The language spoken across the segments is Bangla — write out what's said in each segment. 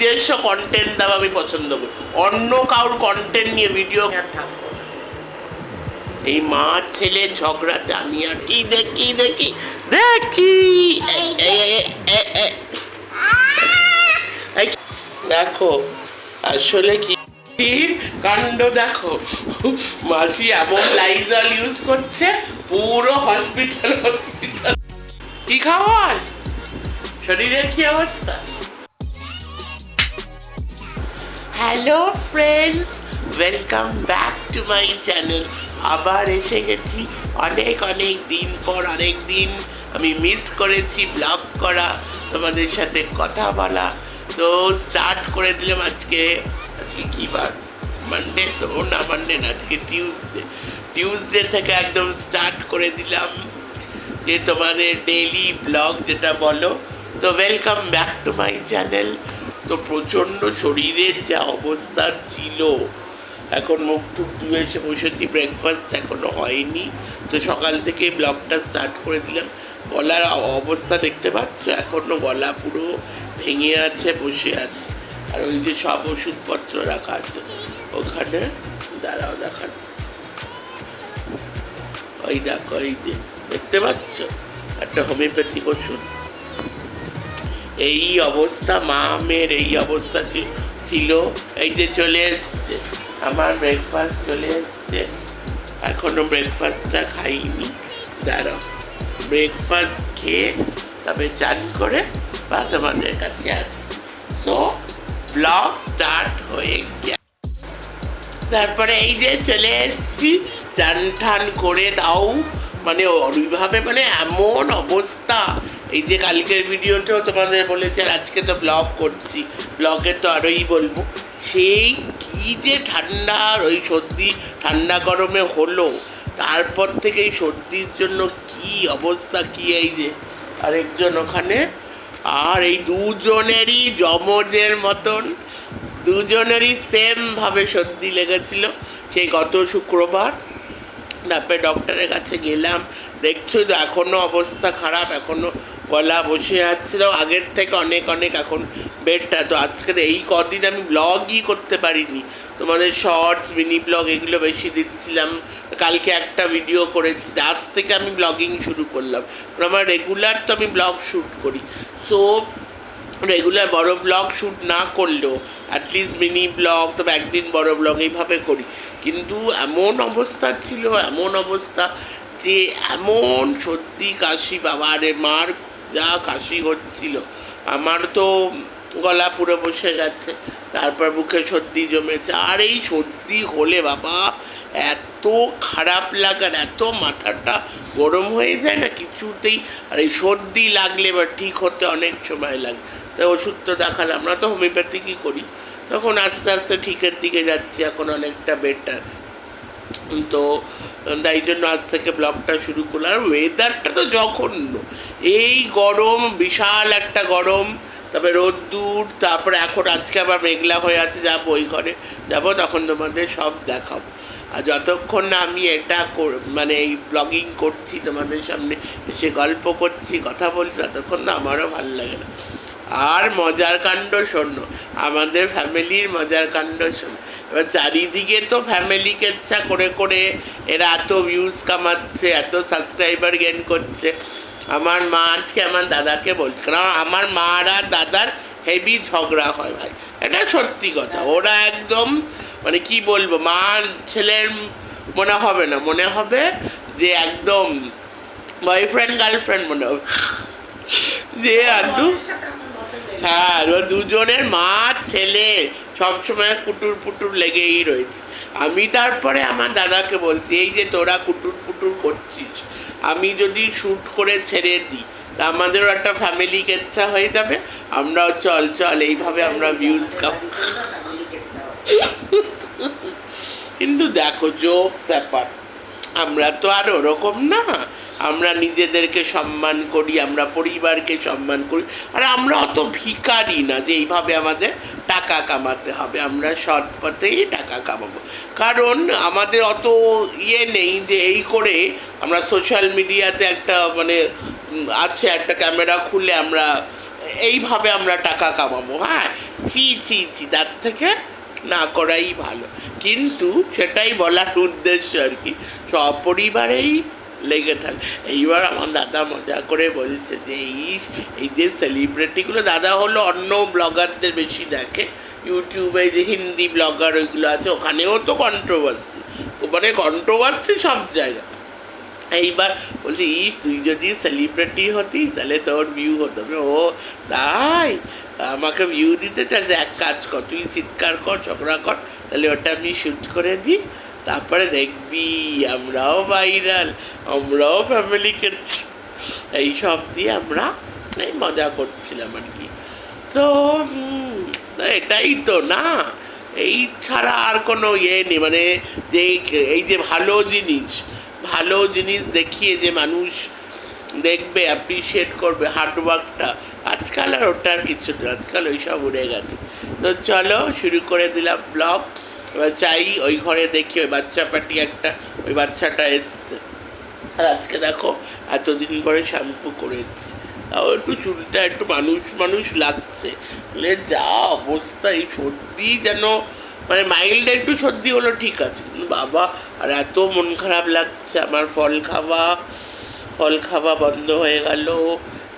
নিজস্ব কন্টেন্ট দেওয়া আমি পছন্দ করি। অন্য কারোর কন্টেন্ট নিয়ে ভিডিও থাকব এই মা ছেলে ঝগড়াতে আমি আর কি দেখি দেখি দেখি। দেখো আসলে কি কাণ্ড দেখো। মাসি এমন লাইজল ইউজ করছে পুরো হসপিটাল হসপিটাল কি খাবার শরীরের কি অবস্থা? Hello friends welcome back to my channel আবার এসে গেছি। অনেক অনেক দিন পর, অনেক দিন আমি মিস করেছি ব্লগ করা, তোমাদের সাথে কথা বলা। তো স্টার্ট করে দিলাম আজকে। আজকে কী বার মানডে তো না মানডে না, আজকে টিউসডে টিউসডে থেকে একদম স্টার্ট করে দিলাম যে তোমাদের ডেইলি ব্লগ যেটা বলো। তো welcome back to my channel তো প্রচণ্ড শরীরের যা অবস্থা ছিল, এখন মুখ টুক ধুয়ে এসে বসেছি ব্রেকফাস্ট এখনও হয়নি। তো সকাল থেকে ব্লগটা স্টার্ট করে দিলাম। গলার অবস্থা দেখতে পাচ্ছ? এখনও গলা পুরো ভেঙে আছে, বসে আছে। আর ওই যে সব ওষুধপত্র রাখা আছে, ওখানে দাঁড়াও দেখাচ্ছি। ওই দেখো, এই যে, দেখতে পাচ্ছ? একটা হোমিওপ্যাথিক ওষুধ। এই অবস্থা, মা মেয়ের এই অবস্থা ছিল। এই যে চলে এসছে, আমার ব্রেকফাস্ট চলে এসছে। এখনও ব্রেকফাস্টটা খাইনি। দাঁড়াও। ব্রেকফাস্ট খেয়ে তবে চান করে বা তোমাদের কাছে আসছি। তো ব্লগ স্টার্ট হয়ে গেছে তারপরে এই যে চলে এসছি টান টান করে দাও। মানে ওইভাবে মানে এমন অবস্থা। এই যে কালকের ভিডিওতেও তোমাদের বলেছে আজকে তো ব্লগ করছি ব্লগে তো আরোই বলব। সেই কি যে ঠান্ডা আর ওই সর্দি ঠান্ডা গরমে হলো, তারপর থেকে এই সর্দির জন্য কি অবস্থা, কি এই যে আরেকজন ওখানে। আর এই দুজনেরই জমজের মতন, দুজনেরই সেম ভাবে সর্দি লেগেছিল। সেই গত শুক্রবার, তারপরে ডক্টরের কাছে গেলাম। দেখছ, তো এখনও অবস্থা খারাপ, এখনও গলা বসে আসছিল আগের থেকে অনেক অনেক এখন বেডটা তো আজকের এই কদিন আমি ব্লগই করতে পারিনি। তোমাদের শর্টস মিনি ব্লগ এগুলো বেশি দিচ্ছিলাম। কালকে একটা ভিডিও করেছি। আজ থেকে আমি ব্লগিং শুরু করলাম। আমার রেগুলার তো আমি ব্লগ শ্যুট করি। সো রেগুলার বড় ব্লগ শ্যুট না করলেও অ্যাটলিস্ট মিনি ব্লগ তবে একদিন বড় ব্লগ এইভাবে করি। কিন্তু এমন অবস্থা ছিল, এমন অবস্থা যে এমন সত্যি কাশি বাবা। আরে মার যা কাশি হচ্ছিল। আমার তো গলা পুরো বসে গেছে, তারপর বুকে সর্দি জমেছে। আর এই সর্দি হলে বাবা, এত খারাপ লাগার এত মাথাটা গরম হয়ে যায় না কিছুতেই। আর এই সর্দি লাগলে বা ঠিক হতে অনেক সময় লাগে। তাই ওষুধ তো দেখালাম, আমরা তো হোমিওপ্যাথিকই করি। তখন আস্তে আস্তে ঠিকের দিকে যাচ্ছি, এখন অনেকটা বেটার তো, তাই জন্য আজ থেকে ব্লগটা শুরু করলাম। ওয়েদারটা তো জঘন্য। এই গরম, বিশাল একটা গরম। তারপরে রোদ্দুর, তারপরে এখন আজকে আবার মেঘলা হয়ে আছে, যাব ওই ঘরে। যাব, তখন তোমাদের সব দেখাবো। আর যতক্ষণ না আমি এটা মানে এই ব্লগিং করছি তোমাদের সামনে, এসে গল্প করছি, কথা বলছি, ততক্ষণ না আমারও ভালো লাগে না। আর মজার কাণ্ড শোনো। আমাদের ফ্যামিলির মজার কাণ্ড শোনো। এবার চারিদিকে তো ফ্যামিলি কেচ্ছা করে করে এরা এত ভিউজ কামাচ্ছে এত সাবস্ক্রাইবার গেন করছে। আমার মা আজকে আমার দাদাকে বলছে কারণ আমার মার আর দাদার হেভি ঝগড়া হয় ভাই। এটা সত্যি কথা। ওরা একদম মানে কি বলব মা ছেলের মনে হবে না। মনে হবে যে একদম বয়ফ্রেন্ড গার্লফ্রেন্ড মনে হবে। যে একদম হ্যাঁ দুজনের মা ছেলে সবসময় কুটুর পুটুর লেগেই রয়েছে। আমি তারপরে আমার দাদাকে বলছি, এই যে তোরা কুটুর পুটুর করছিস, আমি যদি শ্যুট করে ছেড়ে দিই, তা আমাদেরও একটা ফ্যামিলি কেচ্ছা হয়ে যাবে। আমরাও চল চল, এইভাবে আমরা ভিউজ কাম কিন্তু দেখো জোক ব্যাপার। আমরা তো আর ওরকম না। আমরা নিজেদেরকে সম্মান করি, আমরা পরিবারকে সম্মান করি। আর আমরা অত ভিখারি না যে এইভাবে আমাদের টাকা কামাতে হবে, আমরা সৎ পথেই টাকা কামাবো। কারণ আমাদের অত ইয়ে নেই যে এই করে আমরা সোশ্যাল মিডিয়াতে একটা মানে আছে একটা ক্যামেরা খুলে আমরা এইভাবে আমরা টাকা কামাবো হ্যাঁ? ছি ছি ছি, তার থেকে না করাই ভালো। কিন্তু সেটাই বলার উদ্দেশ্য আর কি। সপরিবারেই লেগে থাকে। এইবার আমার দাদা মজা করে বলছে যে এই এই যে সেলিব্রিটিগুলো দাদা হলো অন্য ব্লগারদের বেশি দেখে। ইউটিউবে যে হিন্দি ব্লগার ওইগুলো আছে, ওখানেও তো কন্ট্রোভার্সি মানে কন্ট্রোভার্সি সব জায়গায় এইবার বলছি, ইস, তুই যদি সেলিব্রিটি হতিস তাহলে তোর ভিউ হতো। ও, তাই? আমাকে ভিউ দিতে চাস? এক কাজ কর, তুই চিৎকার কর, ঝগড়া কর, তাহলে ওটা আমি শ্যুট করে দিই। তারপরে দেখবি আমরাও ভাইরাল আমরাও ফ্যামিলি ফ্যামিলিকে এই সব দিয়ে আমরা এই মজা করছিলাম আর কি। তো এটাই তো, না, এই ছাড়া আর কোনো ইয়ে নেই মানে যে এই যে ভালো জিনিস ভালো জিনিস দেখিয়ে যে মানুষ দেখবে অ্যাপ্রিসিয়েট করবে হার্ডওয়ার্কটা আজকাল আর ওটার কিছু না আজকাল ওইসব উড়ে গেছে। তো চলো, শুরু করে দিলাম ব্লগ এবার চাই ওই ঘরে দেখি ওই বাচ্চা পাটি একটা, ওই বাচ্চাটা এসছে। আর আজকে দেখো, এতদিন পরে শ্যাম্পু করেছি। তাও একটু চুলটা একটু মানুষ মানুষ লাগছে। বলে যা অবস্থা, এই সর্দি যেন মানে মাইল্ড একটু সর্দি হলো ঠিক আছে। কিন্তু বাবা, আর এত মন খারাপ লাগছে আমার ফল খাওয়া। ফল খাওয়া বন্ধ হয়ে গেল।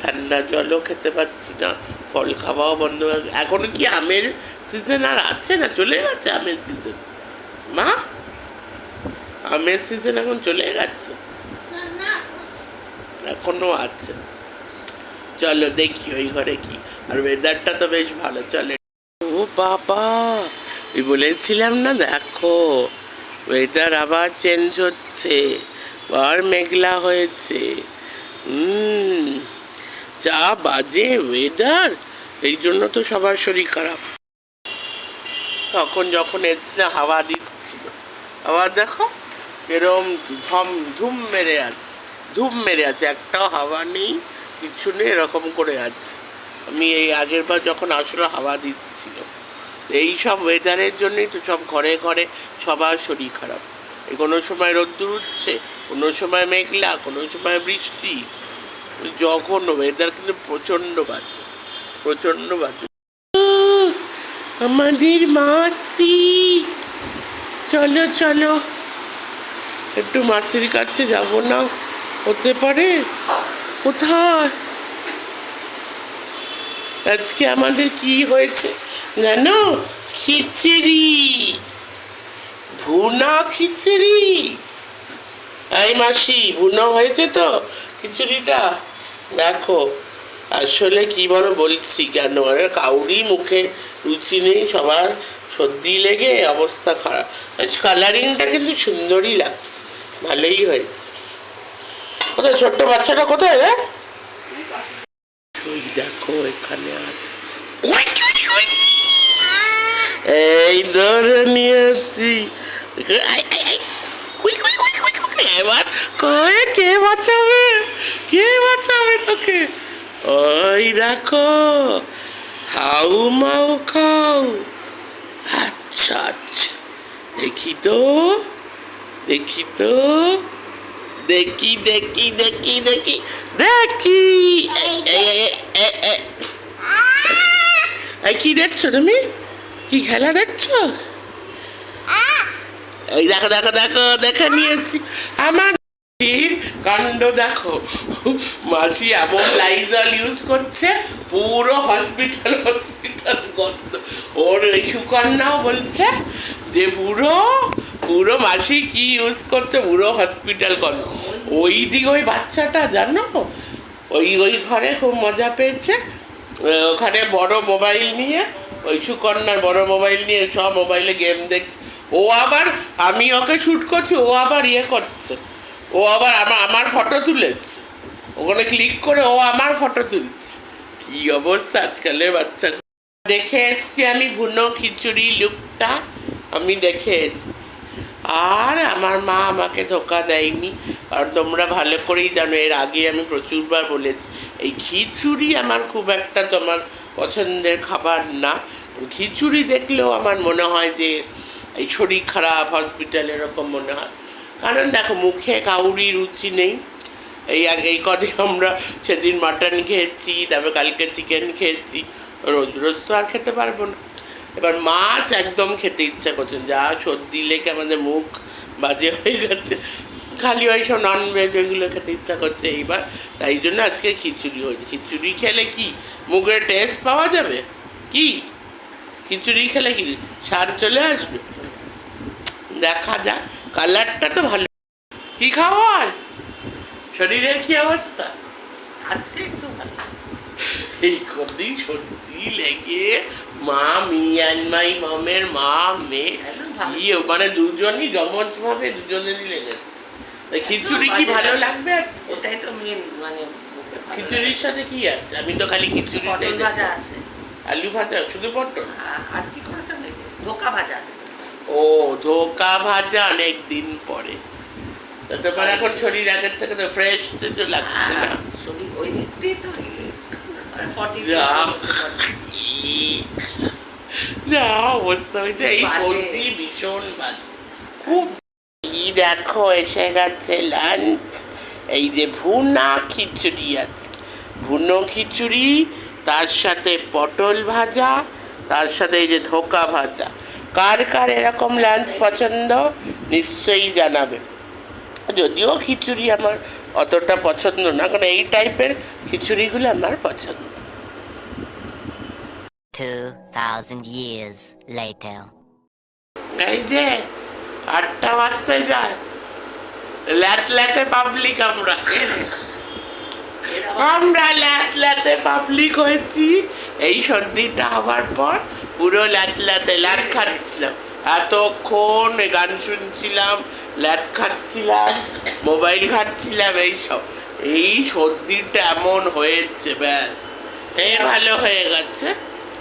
ঠান্ডা জলও খেতে পাচ্ছি না। ফল খাওয়াও বন্ধ হয়ে গেল। এখনও কি আমের সিজন আর আছে না চলে গেছে আমের সিজন মা, আমের সিজন এখন চলে গেছে। এখনও আছে। চলো দেখি ওই ঘরে কি। আর ওয়েদারটা তো বেশ ভালো, চলে। ও বাবা, ওই বলেছিলাম না, দেখো ওয়েদার আবার চেঞ্জ হচ্ছে। আর মেঘলা হয়েছে। যা বাজে ওয়েদার এই জন্য তো সবার শরীর খারাপ। তখন যখন এসছে, হাওয়া দিচ্ছিল। আবার দেখো, এরম ধম, ধুম মেরে আছে, ধুম মেরে আছে, একটাও হাওয়া নেই, কিছু নেই, এরকম করে আছে। আমি এই আগের বার যখন আসলে হাওয়া দিচ্ছিল। এই সব ওয়েদারের জন্যই তো সব ঘরে ঘরে সবার শরীর খারাপ। এই কোনো সময় রোদ্দুর উঠছে, কোনো সময় মেঘলা, কোনো সময় বৃষ্টি। যখন ওয়েদার কিন্তু প্রচণ্ড বাজে প্রচণ্ড বাজে। আমাদের মাসি। চলো চলো। একটু মাসির কাছে যাব না? হতে পারে? কোথায়? আজকে আমাদের কি হয়েছে জানো? খিচুড়ি। ভুনা খিচুড়ি। এই মাসি, ভুনা হয়েছে তো খিচুড়িটা? দেখো। আসলে কি বলো, বলছি কেন? আরে কাউরি মুখে রুচি নেই, সবার সর্দি লেগে অবস্থা খারাপ। কালারিংটা কিন্তু সুন্দরই লাগছে, ভালোই হয়েছে। কোথায়? ছোট্ট বাচ্চাটা কোথায় রে? দেখো, এখানে আছে। এই ধরে নিয়েছি। এবার কয়ে কে বাঁচাবে? কে বাঁচাবে তোকে? ওই দেখো হাউ মাউ খাও। আচ্ছা আচ্ছা। দেখি তো দেখি তো দেখি দেখি দেখি দেখি দেখি। কি দেখছ তুমি? কি খেলা দেখছ? এই দেখো দেখো দেখো দেখে নিয়েছি। আমার কাণ্ড দেখো। মাসি এমন লাইজল ইউজ করছে, পুরো হসপিটাল হসপিটাল গন্ধ। ওর ওই সুকন্যাও বলছে যে পুরো পুরো মাসি কি ইউজ করছে? পুরো হসপিটাল গন্ধ। ওই দিকে ওই বাচ্চাটা জানো? ওই ওই ঘরে খুব মজা পেয়েছে। ওখানে বড় মোবাইল নিয়ে, ওই সুকন্যার বড় মোবাইল নিয়ে সব মোবাইলে গেম দেখছে। ও আবার, আমি ওকে শ্যুট করছি, ও আবার ইয়ে করছে। ও আবার আমার আমার ফটো তুলেছে। ওখানে ক্লিক করে ও আমার ফটো তুলছে। কি অবস্থা আজকালের বাচ্চা দেখে এসছি আমি ভুনো খিচুড়ি লুকটা আমি দেখে এসছি। আর আমার মা আমাকে ধোকা দেয়নি। কারণ তোমরা ভালো করেই জানো, এর আগে আমি প্রচুরবার বলেছি, এই খিচুড়ি আমার খুব একটা তোমার পছন্দের খাবার না। খিচুড়ি দেখলেও আমার মনে হয় যে, এই শরীর খারাপ হসপিটাল এরকম মনে হয়। কারণ দেখো, মুখে কাউরি রুচি নেই। এই আগে, এই কদিন আমরা সেদিন মাটন খেয়েছি, তারপর কালকে চিকেন খেয়েছি। রোজ রোজ তো আর খেতে পারব না। এবার মাছ একদম খেতে ইচ্ছা করছেন যা সর্দি লেগে আমাদের মুখ বাজে হয়ে গেছে। খালি ওই সব নন ভেজ ওইগুলো খেতে ইচ্ছা করছে এইবার। তাই জন্য আজকে খিচুড়ি হয়েছে। খিচুড়ি খেলে কি? মুখের টেস্ট পাওয়া যাবে? কি? খিচুড়ি খেলে কি? স্বাদ চলে আসবে? দেখা যাক। কালারটা তো ভালো। কি খাওয়ার শরীরের কি অবস্থা? আজকে একটু ভালো। এই কদিন সত্যি লেগে মা মি মাই মমের মা মেয়ে কি মানে দুজনই জমজ ভাবে দুজনেরই লেগেছে। খিচুড়ি কি ভালো লাগবে আজকে? ওটাই তো মেন মানে খিচুড়ির সাথে কি আছে? আমি তো খালি খিচুড়ি পটল ভাজা আছে। আলু ভাজা? শুধু পটল? আর কি করেছে নাকি? ধোকা ভাজা আছে। ও ধোকা ভাজা অনেক দিন পরে তোমার এখন শরীর আগের থেকে তো ফ্রেশ তো লাগছে না। শরীর ওই দিক দিয়ে তো। পটি যা। যা অবস্থা হয়েছে এই। সর্দি ভীষণ বাজে। খুব দেখো এসে গেছে লাঞ্চ এই যে ভুনা খিচুড়ি আছে ভুনো খিচুড়ি তার সাথে পটল ভাজা তার সাথে এই যে ধোকা ভাজা। কার কার এরকম লাঞ্চ পছন্দ? নিশ্চয়ই জানাবে। যদিও খিচুড়ি আমার অতটা পছন্দ না কারণ এই টাইপের খিচুড়িগুলো আমার পছন্দ। 2,000 years later. এই যে আটটা বাজতে যায়। ল্যাট ল্যাটে পাবলিক আমরা। আমরা ল্যাট ল্যাটে পাবলিক হয়েছি। এই সর্দিটা হওয়ার পর পুরো ল্যাট ল্যাটে ল্যাট খাচ্ছিলাম। এতক্ষণ গান শুনছিলাম ল্যাট খাচ্ছিলাম মোবাইল ঘাটছিলাম এইসব এই সর্দিটা এমন হয়েছে ব্যাস। এ ভালো হয়ে গেছে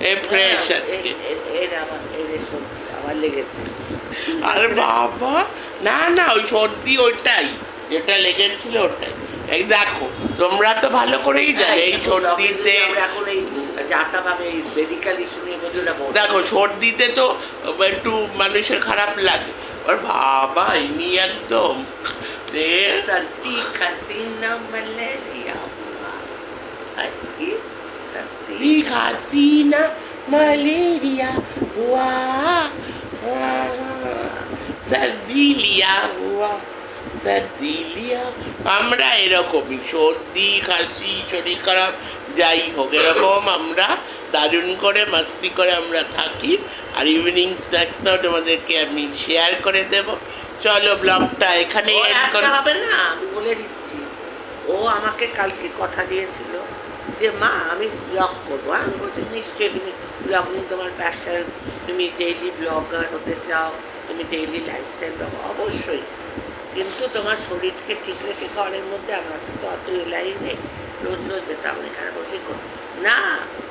এ ফ্রেশ আজকে। সত্যি লেগেছে। আর বাবা না না ওই সর্দি ওইটাই যেটা লেগেছিল ওটাই। এই দেখো তোমরা তো ভালো করেই জানো এই সর্দিতে আমরা এখন এই যাতা ভাবে এই মেডিকেলি শুনে বন্ধুরা বল দেখো সর্দিতে তো একটু মানুষের খারাপ লাগে আর বাবা ইনি একদম এ सर्दी खांसी न मलेरिया हुआ আর কি सर्दी भी खांसी ना मलेरिया हुआ सर्दी लिया हुआ सर्दी लिया আমরা এরকমই সর্দি খাসি শরীর খারাপ যাই হোক এরকম আমরা দারুণ করে মাস্তি করে আমরা থাকি। আর ইভিনিং স্ন্যাক্সটাও তোমাদেরকে আমি শেয়ার করে দেব। চলো ব্লগটা এখানে। হবে না আমি বলে দিচ্ছি। ও আমাকে কালকে কথা দিয়েছিল যে মা আমি ব্লগ করব। আমি বলছি নিশ্চয়ই তুমি ব্লগিং তোমার প্যাশন তুমি ডেইলি ব্লগার হতে চাও তুমি ডেইলি লাইফস্টাইল ব্লগ অবশ্যই। কিন্তু তোমার শরীরকে ঠিক রেখে ঘরের মধ্যে আমরা তো অত এলাই নেই। রোজ রোজ যেতাম এখানে বসে কর। না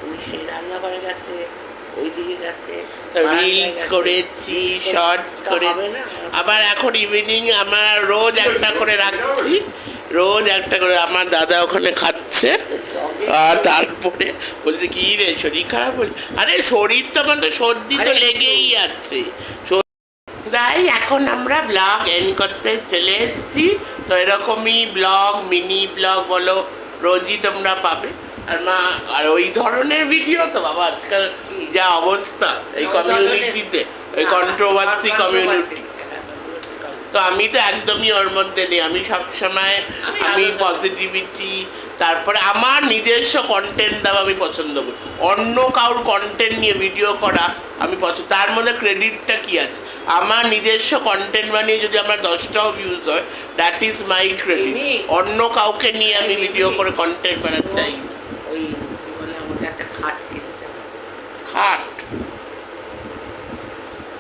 তুমি সেই রান্নাঘরে গেছে ওই গেছে রিলস করেছি শর্টস আবার এখন ইভিনিং আমার রোজ একটা করে রাখছি। রোজ একটা করে আমার দাদা ওখানে খাচ্ছে। আর তারপরে বলছে কি রে শরীর খারাপ হয়েছে? আরে শরীর তো আমার তো সর্দি তো লেগেই আছে। তাই এখন আমরা ব্লগ এন্ড করতে চলে এসেছি। তো এরকমই ব্লগ মিনি ব্লগ বলো রোজই তোমরা পাবে। আর মা আর ওই ধরনের ভিডিও তো বাবা আজকাল যা অবস্থা এই কমিউনিটিতে ওই কন্ট্রোভার্সি কমিউনিটি হ্যাঁ, তো আমি তো একদমই ওর মধ্যে নেই আমি সবসময় আমি পজিটিভিটি তারপরে আমার নিজস্ব কন্টেন্ট দেওয়া আমি পছন্দ করি। অন্য কারোর কন্টেন্ট নিয়ে ভিডিও করা আমি পছন্দ তার মধ্যে ক্রেডিটটা কি আছে? আমার নিজস্ব কন্টেন্ট বানিয়ে যদি আমার দশটাও ভিউজ হয় দ্যাট ইজ মাই ক্রেডিট। অন্য কাউকে নিয়ে আমি ভিডিও করে কন্টেন্ট বানাতে চাই। খাট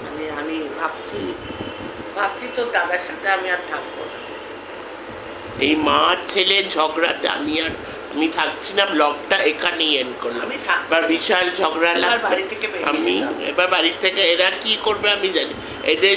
মানে আমি ভাবছি ভাবছি তো দাদার সাথে আমি আর থাকব এই মা ছেলে ঝগড়াতে আমি আর আমি থাকছি না ব্লগটা এখানেই এন করলাম। এবার বিশাল ঝগড়া লাগবে। বাড়ি থেকে বেরিয়ে আমি এবার বাড়ি থেকে এরা কি করবে আমি জানি এদের